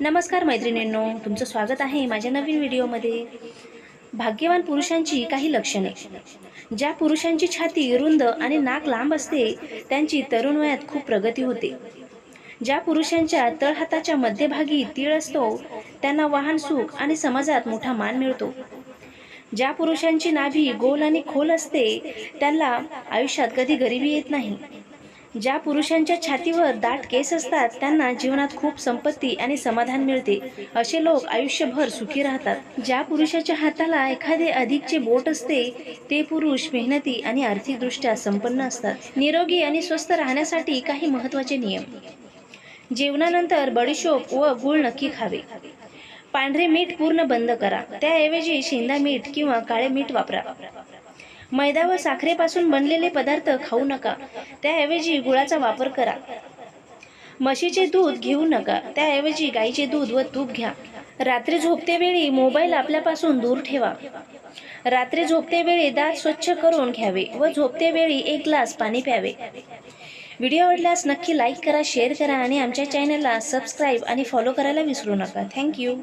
नमस्कार मैत्रिणींनो तुमचं स्वागत आहे माझ्या नवीन व्हिडिओमध्ये. भाग्यवान पुरुषांची काही लक्षणे. ज्या पुरुषांची छाती रुंद आणि नाक लांब असते त्यांची तरुण वयात खूप प्रगती होते. ज्या पुरुषांच्या तळहाताच्या मध्यभागी तीळ असतो त्यांना वाहन सुख आणि समाजात मोठा मान मिळतो. ज्या पुरुषांची नाभी गोल आणि खोल असते त्यांना आयुष्यात कधी गरिबी येत नाही. ज्या पुरुषांच्या छातीवर दाट केस असतात त्यांना जीवनात खूप संपत्ती आणि समाधान मिळते. असे लोक आयुष्यभर सुखी राहतात. ज्या पुरुषाच्या हाताला एखादे अधिकचे बोट असते ते पुरुष मेहनती आणि आर्थिकदृष्ट्या संपन्न असतात. निरोगी आणि स्वस्थ राहण्यासाठी काही महत्त्वाचे नियम. जेवणानंतर बडीशोप व गूळ नक्की खावे. पांढरे मीठ पूर्ण बंद करा. त्याऐवजी शेंदा मीठ किंवा काळे मीठ वापरा. मैदा व साखरेपासून बनलेले पदार्थ खाऊ नका. त्याऐवजी गुळाचा वापर करा. म्हशीचे दूध घेऊ नका. त्याऐवजी गाईचे दूध व तूप घ्या. रात्री झोपतेवेळी मोबाईल आपल्यापासून दूर ठेवा. रात्री झोपतेवेळी दात स्वच्छ करून घ्यावे व झोपतेवेळी एक ग्लास पाणी प्यावे. व्हिडिओ आवडल्यास नक्की लाईक करा शेअर करा आणि आमच्या चॅनलला सबस्क्राईब आणि फॉलो करायला विसरू नका. थँक्यू